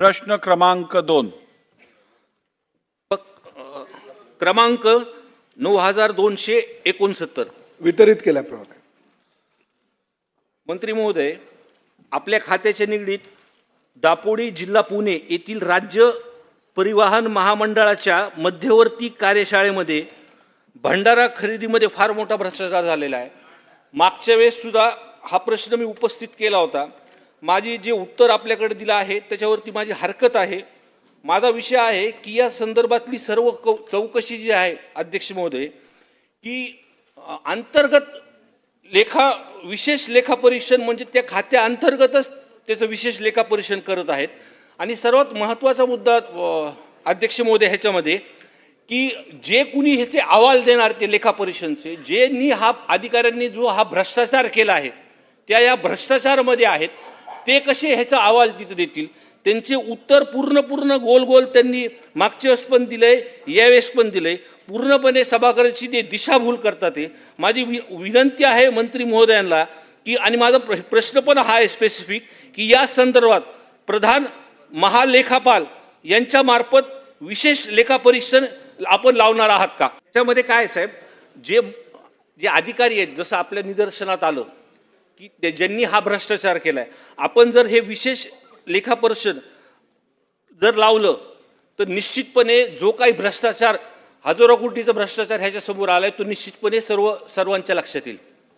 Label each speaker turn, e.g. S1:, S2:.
S1: प्रश्न क्रमांक दोन.
S2: क्रमांक नऊ हजार दोनशे एकोणसत्तर.
S3: वितरित केल्याप्रमाणे
S2: मंत्री महोदय आपल्या खात्याच्या निगडीत दापोडी जिल्हा पुणे येथील राज्य परिवहन महामंडळाच्या मध्यवर्ती कार्यशाळेमध्ये भंडारा खरेदीमध्ये फार मोठा भ्रष्टाचार झालेला आहे. मागच्या वेळेस सुद्धा हा प्रश्न मी उपस्थित केला होता. माझी जे उत्तर आपल्याकडे दिलं आहे त्याच्यावरती माझी हरकत आहे. माझा विषय आहे की या संदर्भातली सर्व कौ चौकशी जी आहे अध्यक्ष महोदय की अंतर्गत लेखा विशेष लेखापरीक्षण म्हणजे त्या खात्या अंतर्गतच त्याचं विशेष लेखापरीक्षण करत आहेत. आणि सर्वात महत्त्वाचा मुद्दा अध्यक्ष महोदय ह्याच्यामध्ये की जे कुणी ह्याचे अहवाल देणार ते लेखापरीक्षणचे ज्यांनी हा अधिकाऱ्यांनी जो हा भ्रष्टाचार केला आहे त्या या भ्रष्टाचारामध्ये आहेत. ते कसे ह्याचा आवाज तिथं देतील? त्यांचे उत्तर पूर्ण पूर्ण गोल गोल त्यांनी मागच्या वेळेस पण दिलंय यावेळेस पण दिलंय. पूर्णपणे सभागृहाची ते दिशाभूल करतात ते. माझी वि विनंती आहे मंत्री महोदयांना की आणि माझा प्र प्रश्न पण हा आहे स्पेसिफिक की या संदर्भात प्रधान महालेखापाल यांच्यामार्फत विशेष लेखापरीक्षण आपण लावणार आहात का? त्याच्यामध्ये काय आहे, साहेब? जे जे अधिकारी आहेत जसं आपल्या निदर्शनात आलं की ज्यांनी हा भ्रष्टाचार केलाय. आपण जर हे विशेष लेखापरीक्षण जर लावलं तर निश्चितपणे जो काही भ्रष्टाचार हजारो कोटीचा भ्रष्टाचार ह्याच्यासमोर आलाय तो निश्चितपणे सर्व सर्वांच्या लक्षात येईल.